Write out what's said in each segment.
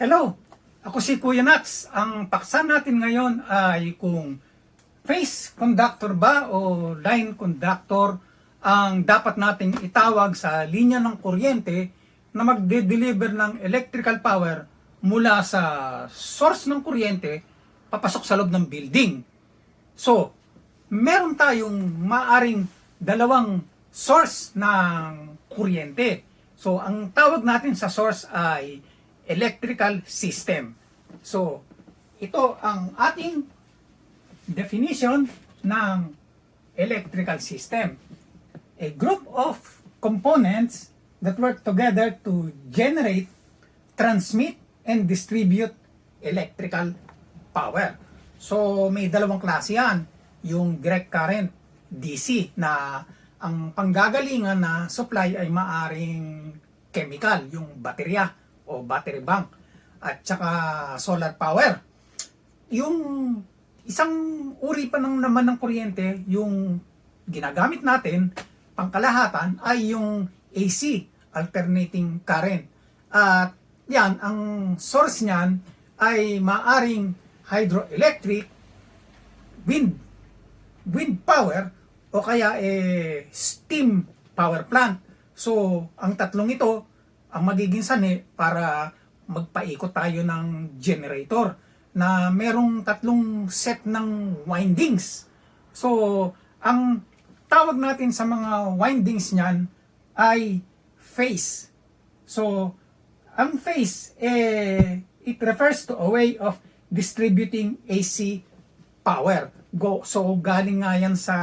Hello! Ako si Kuya Nats. Ang paksa natin ngayon ay kung phase conductor ba o line conductor ang dapat nating itawag sa linya ng kuryente na magde-deliver ng electrical power mula sa source ng kuryente papasok sa loob ng building. So, meron tayong maaring dalawang source ng kuryente. So, ang tawag natin sa source ay electrical system. So, ito ang ating definition ng electrical system. A group of components that work together to generate, transmit, and distribute electrical power. So, may dalawang klase yan. Yung direct current, DC, na ang panggagalingan na supply ay maaring chemical, yung baterya o battery bank, at saka solar power. Yung isang uri pa ng naman ng kuryente, yung ginagamit natin, pangkalahatan, ay yung AC, alternating current. At yan, ang source niyan ay maaring hydroelectric, wind, wind power, o kaya eh, steam power plant. So, ang tatlong ito, ang magiging sani para magpaikot tayo ng generator na merong tatlong set ng windings. So, ang tawag natin sa mga windings niyan ay phase. So, ang phase, eh, it refers to a way of distributing AC power. Go, so, galing nga yan sa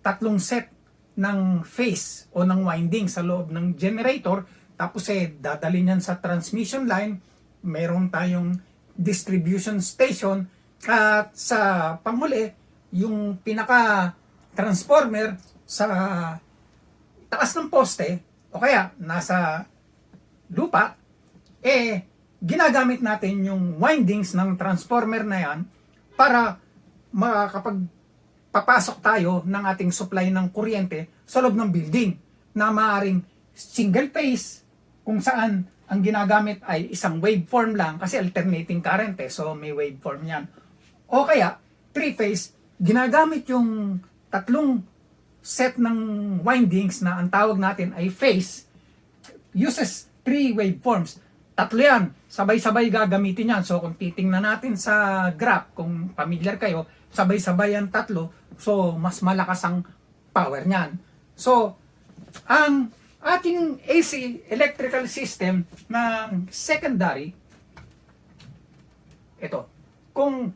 tatlong set ng phase o ng winding sa loob ng generator. Tapos eh, dadalhin yan sa transmission line. Meron tayong distribution station. At sa panghuli, yung pinaka transformer sa taas ng poste o kaya nasa lupa, eh, ginagamit natin yung windings ng transformer na yan para makakapag papasok tayo ng ating supply ng kuryente sa loob ng building na maaring single phase kung saan ang ginagamit ay isang waveform lang kasi alternating current eh, so may waveform yan. O kaya, three phase, ginagamit yung tatlong set ng windings na ang tawag natin ay phase uses three waveforms. Tatlo yan, sabay-sabay gagamitin yan. So kung titingnan natin sa graph, kung familiar kayo, sabay-sabay yan tatlo, so mas malakas ang power niyan. So, ang ating AC electrical system ng secondary, ito, kung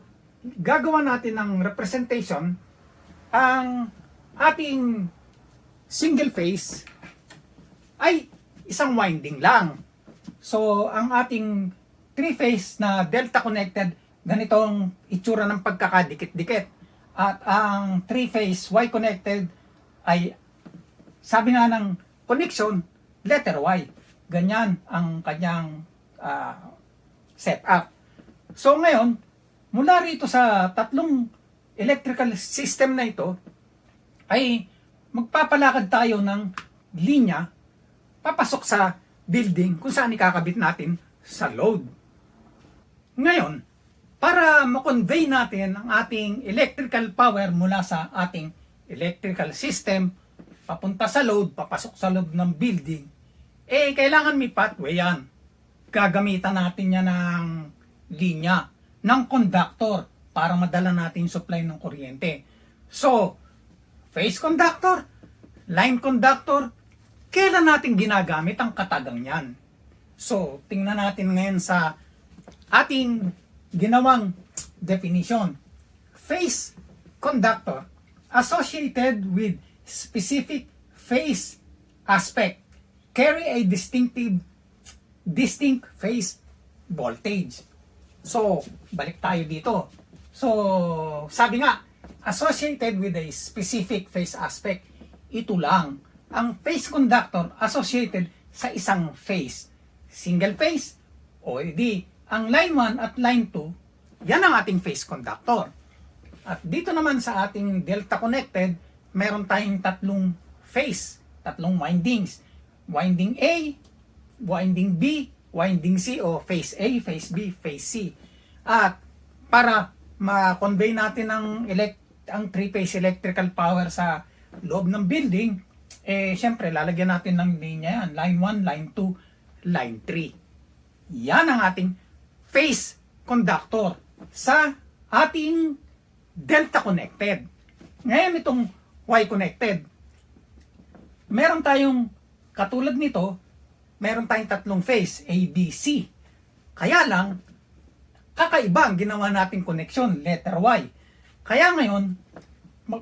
gagawa natin ng representation, ang ating single phase ay isang winding lang. So, ang ating three-phase na delta connected, ganitong itsura ng pagkakadikit-dikit. At ang three-phase Y connected ay sabi nga ng connection, letter Y. Ganyan ang kanyang ah, setup. So ngayon, mula rito sa tatlong electrical system na ito, ay magpapalakad tayo ng linya papasok sa building kung saan ikakabit natin sa load. Ngayon, para ma-convey natin ang ating electrical power mula sa ating electrical system papunta sa load, papasok sa loob ng building, eh kailangan may pathway yan. Gagamitan natin yan ng linya, ng conductor para madala natin supply ng kuryente. So, phase conductor, line conductor, kailan natin ginagamit ang katagang yan? So, tingnan natin ngayon sa ating ginawang definition. Phase conductor associated with specific phase aspect carry a distinctive distinct phase voltage. So, balik tayo dito. So, sabi nga, associated with a specific phase aspect, ito lang. Ang phase conductor associated sa isang phase. Single phase, o edi, ang line 1 at line 2, yan ang ating phase conductor. At dito naman sa ating delta connected, meron tayong tatlong phase, tatlong windings. Winding A, winding B, winding C o phase A, phase B, phase C. At para ma-convey natin ang elect ang three-phase electrical power sa loob ng building, eh syempre lalagyan natin ng linya yan, line 1, line 2, line 3. Yan ang ating phase conductor sa ating delta connected. Ngayon itong Y connected. Meron tayong katulad nito, meron tayong tatlong phase, A, B, C. Kaya lang, kakaiba ang ginawa nating koneksyon, letter Y. Kaya ngayon,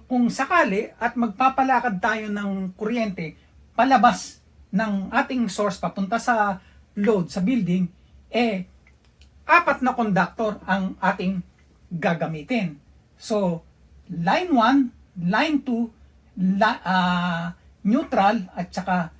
kung sakali at magpapalakad tayo ng kuryente palabas ng ating source papunta sa load sa building, eh, apat na conductor ang ating gagamitin. So, line 1, line 2, la- ah, neutral, at saka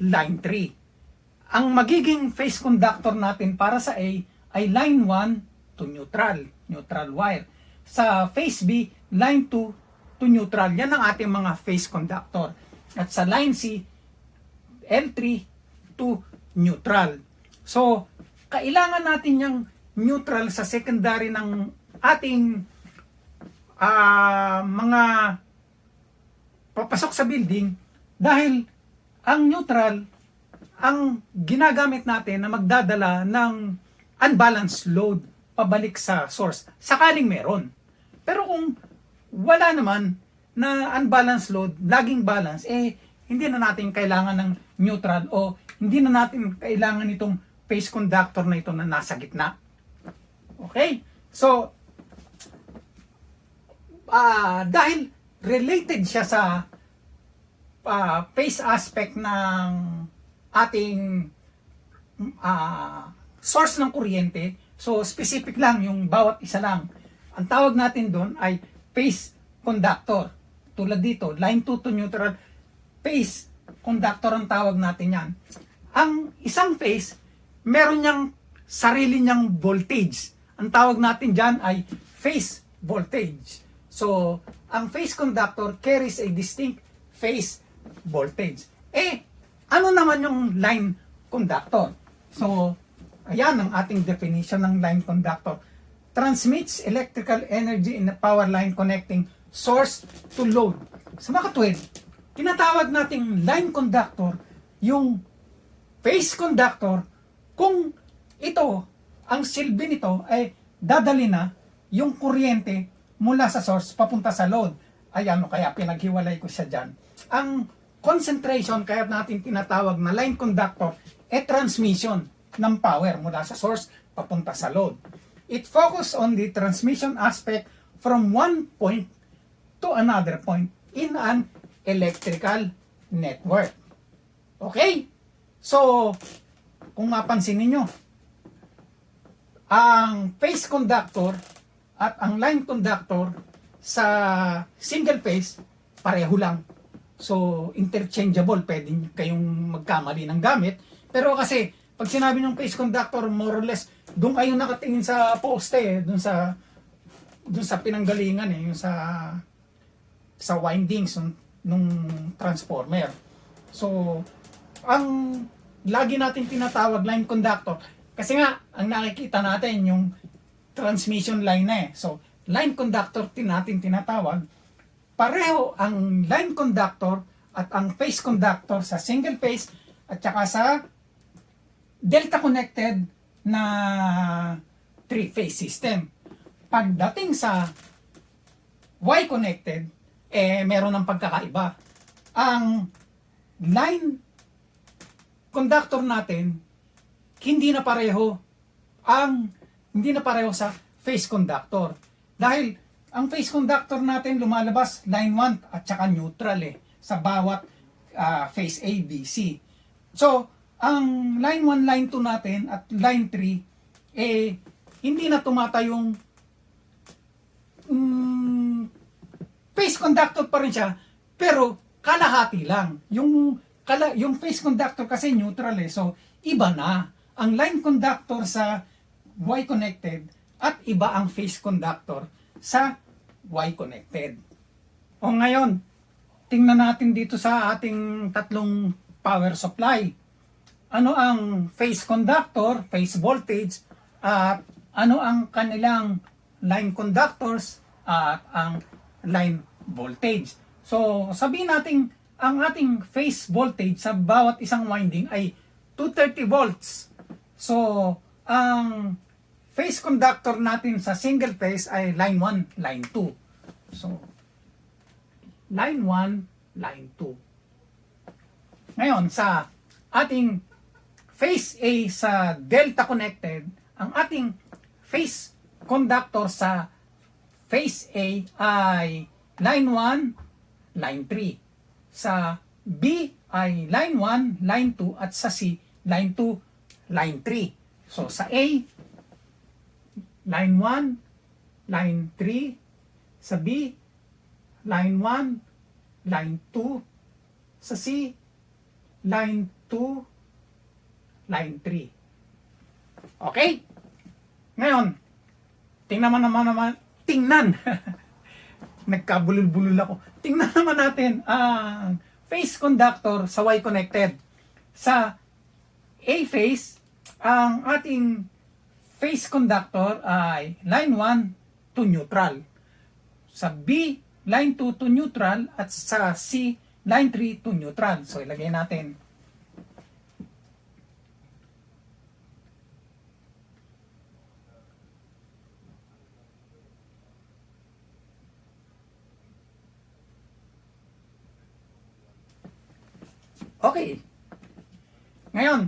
line 3. Ang magiging phase conductor natin para sa A ay line 1 to neutral, neutral wire. Sa phase B, line 2 to neutral. Yan ang ating mga phase conductor. At sa line C, L3 to neutral. So, kailangan natin yung neutral sa secondary ng ating ah, mga papasok sa building dahil ang neutral ang ginagamit natin na magdadala ng unbalanced load pabalik sa source sakaling meron. Pero kung wala naman na unbalanced load, laging balance, eh hindi na natin kailangan ng neutral o hindi na natin kailangan itong phase conductor na ito na nasa gitna. Okay? So, ah dahil related siya sa ah, phase aspect ng ating ah, source ng kuryente, so specific lang yung bawat isa lang. Ang tawag natin doon ay phase conductor. Tulad dito, line 2 to neutral, phase conductor ang tawag natin yan. Ang isang phase, meron niyang sarili niyang voltage. Ang tawag natin dyan ay phase voltage. So, ang phase conductor carries a distinct phase voltage. Eh, ano naman yung line conductor? So, ayan ang ating definition ng line conductor. Transmits electrical energy in a power line connecting source to load. Sa mga katwid, tinatawag nating line conductor yung phase conductor kung ito, ang silbi nito ay dadali na yung kuryente mula sa source papunta sa load. Ayan o kaya pinaghiwalay ko siya dyan. Ang concentration kaya natin tinatawag na line conductor e transmission ng power mula sa source papunta sa load. It focus on the transmission aspect from one point to another point in an electrical network. Okay? So, kung mapansin ninyo, ang phase conductor at ang line conductor sa single phase, pareho lang. So, interchangeable. Pwede kayong magkamali ng gamit. Pero kasi, pag sinabi ng phase conductor, more or less, doon kayo nakatingin sa poste, eh, doon sa doon sa pinanggalingan eh, yung sa sa windings nung, nung transformer. So, ang lagi natin tinatawag line conductor, kasi nga, ang nakikita natin yung transmission line na eh. So, line conductor tin natin tinatawag. Pareho ang line conductor at ang phase conductor sa single phase at saka sa delta connected na three phase system. Pagdating sa Y connected, eh meron ng pagkakaiba. Ang line conductor natin hindi na pareho ang hindi na pareho sa phase conductor. Dahil ang phase conductor natin lumalabas line 1 at saka neutral eh sa bawat ah, phase A, B, C. So, ang line 1, line 2 natin at line 3 eh hindi na tumatayong mm, phase conductor pa rin siya pero kalahati lang. Yung kala, yung phase conductor kasi neutral eh. So, iba na ang line conductor sa Y connected at iba ang phase conductor sa Y connected. O ngayon, tingnan natin dito sa ating tatlong power supply. ano ang phase conductor, phase voltage, at ano ang kanilang line conductors at ang line voltage. So, sabihin natin ang ating phase voltage sa bawat isang winding ay 230 volts. So, ang phase conductor natin sa single phase ay line 1, line 2. So, line 1, line 2. Ngayon, sa ating phase A sa delta connected, ang ating phase conductor sa phase A ay line 1, line 3. Sa B ay line 1, line 2 at sa C line 2, line 3. So sa A line 1, line 3, sa B line 1, line 2, sa C line 2, line 3. Okay? Ngayon, tingnan naman naman naman, tingnan. Nagkabulol-bulol ako. Tingnan naman natin ang phase conductor sa Y connected. Sa A phase, ang ating phase conductor ay line 1 to neutral. Sa B, line 2 to neutral at sa C, line 3 to neutral. So ilagay natin Okay. Ngayon,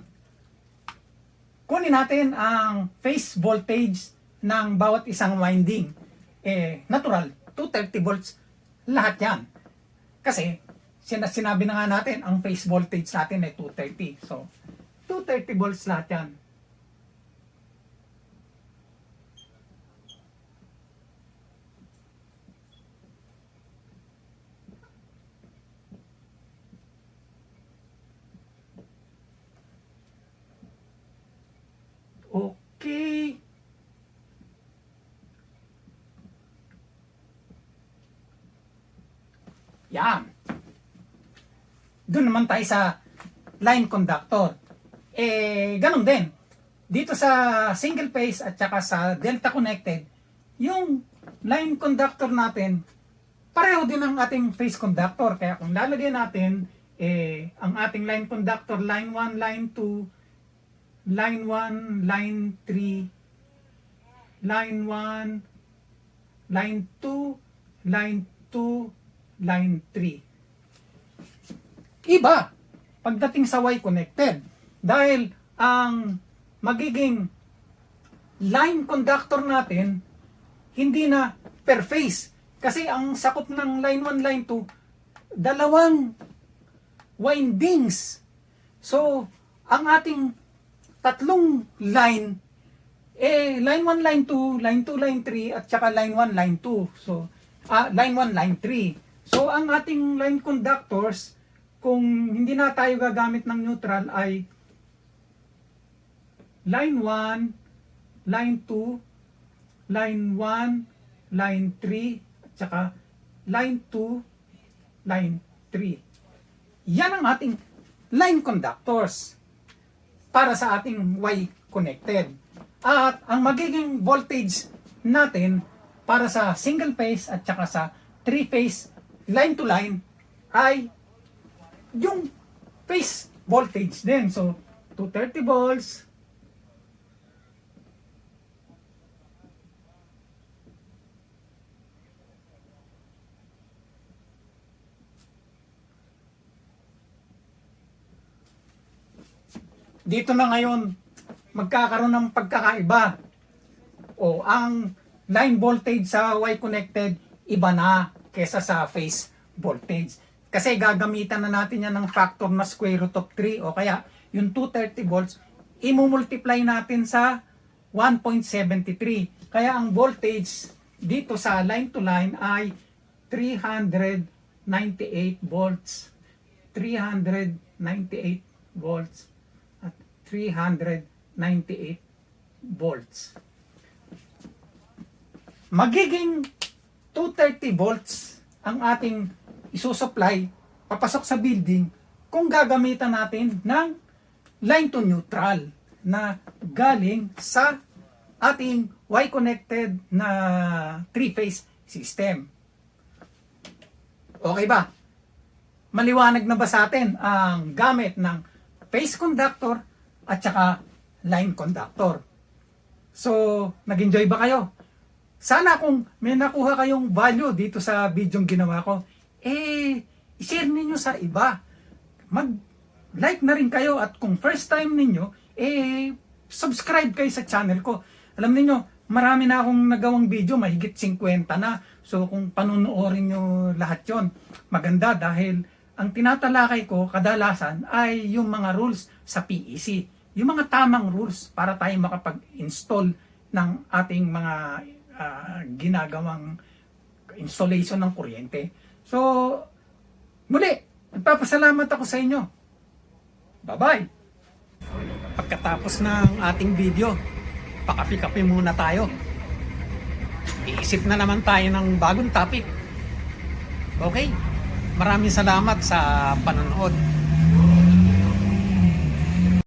kunin natin ang phase voltage ng bawat isang winding. Eh, natural, 230 volts, lahat yan. Kasi, sina- sinabi na nga natin, ang phase voltage natin ay 230. So, 230 volts lahat yan. Okay. Yan. Doon naman tayo sa line conductor. Eh, ganun din. Dito sa single phase at saka sa delta connected, yung line conductor natin, pareho din ang ating phase conductor. Kaya kung lalagyan natin, eh, ang ating line conductor, line 1, line 2, line 1, line 3, line 1, line 2, line 2, line 3. Iba pagdating sa Y connected dahil ang magiging line conductor natin hindi na per phase kasi ang sakop ng line 1, line 2 dalawang windings. So, ang ating tatlong line, eh, line 1, line 2, line 2, line 3, at saka line 1, line 2. So, ah, line 1, line 3. So, ang ating line conductors, kung hindi na tayo gagamit ng neutral, ay line 1, line 2, line 1, line 3, at saka line 2, line 3. Yan ang ating line conductors para sa ating Y connected. At ang magiging voltage natin para sa single phase at saka sa three phase line to line ay yung phase voltage din. So 230 volts dito na ngayon magkakaroon ng pagkakaiba. O ang line voltage sa Y connected iba na kesa sa phase voltage. Kasi gagamitan na natin yan ng factor na square root of 3 o kaya yung 230 volts imumultiply natin sa 1.73. Kaya ang voltage dito sa line to line ay 398 volts. 398 volts at 398 volts. Magiging 230 volts ang ating isusupply papasok sa building kung gagamitan natin ng line to neutral na galing sa ating Y-connected na three-phase system. Okay ba? Maliwanag na ba sa atin ang gamit ng phase conductor at saka line conductor? So, nag-enjoy ba kayo? Sana kung may nakuha kayong value dito sa video ginawa ko, eh, i-share ninyo sa iba. Mag-like na rin kayo at kung first time ninyo, eh, subscribe kayo sa channel ko. Alam niyo marami na akong nagawang video, mahigit 50 na. So kung panunuorin nyo lahat yon maganda dahil ang tinatalakay ko kadalasan ay yung mga rules sa PEC. Yung mga tamang rules para tayo makapag-install ng ating mga ah, ginagawang installation ng kuryente. So, muli, nagpapasalamat ako sa inyo. Bye-bye! Pagkatapos ng ating video, pakapi-kapi muna tayo. Iisip na naman tayo ng bagong topic. Okay? Maraming salamat sa panonood.